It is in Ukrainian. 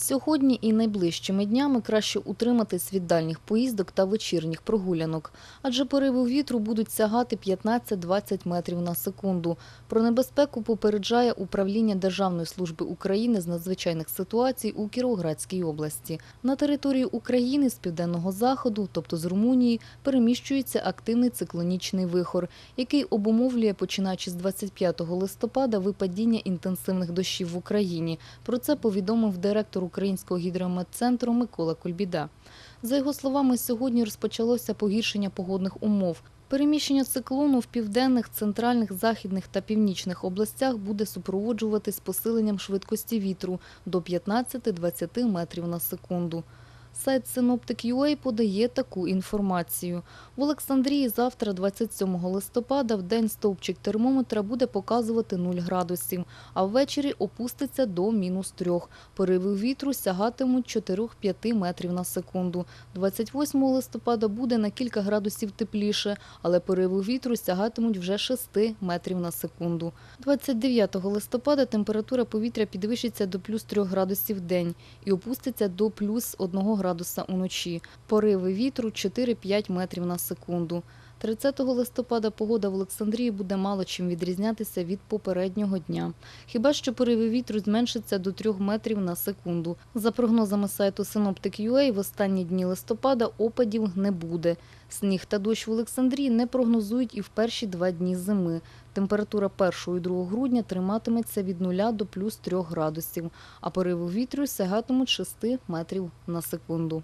Сьогодні і найближчими днями краще утриматись від дальніх поїздок та вечірніх прогулянок, адже пориви вітру будуть сягати 15-20 метрів на секунду. Про небезпеку попереджає управління Державної служби України з надзвичайних ситуацій у Кіровоградській області. На території України з південного заходу, тобто з Румунії, переміщується активний циклонічний вихор, який обумовлює, починаючи з 25 листопада, випадіння інтенсивних дощів в Україні. Про це повідомив директор Українського гідрометцентру Микола Кульбіда. За його словами, сьогодні розпочалося погіршення погодних умов. Переміщення циклону в південних, центральних, західних та північних областях буде супроводжуватись посиленням швидкості вітру до 15-20 метрів на секунду. Сайт Synoptic.ua подає таку інформацію. В Олександрії завтра, 27 листопада, в день стовпчик термометра буде показувати 0 градусів, а ввечері опуститься до мінус 3. Пориви вітру сягатимуть 4-5 метрів на секунду. 28 листопада буде на кілька градусів тепліше, але пориви вітру сягатимуть вже 6 метрів на секунду. 29 листопада температура повітря підвищиться до плюс 3 градусів в день і опуститься до плюс 1 градуса уночі. Пориви вітру 4-5 метрів на секунду. 30 листопада погода в Олександрії буде мало чим відрізнятися від попереднього дня. Хіба що пориви вітру зменшаться до 3 метрів на секунду. За прогнозами сайту Synoptic.ua, в останні дні листопада опадів не буде. Сніг та дощ в Олександрії не прогнозують і в перші два дні зими. Температура 1 і 2 грудня триматиметься від 0 до плюс 3 градусів, а пориви вітру сягатимуть 6 метрів на секунду.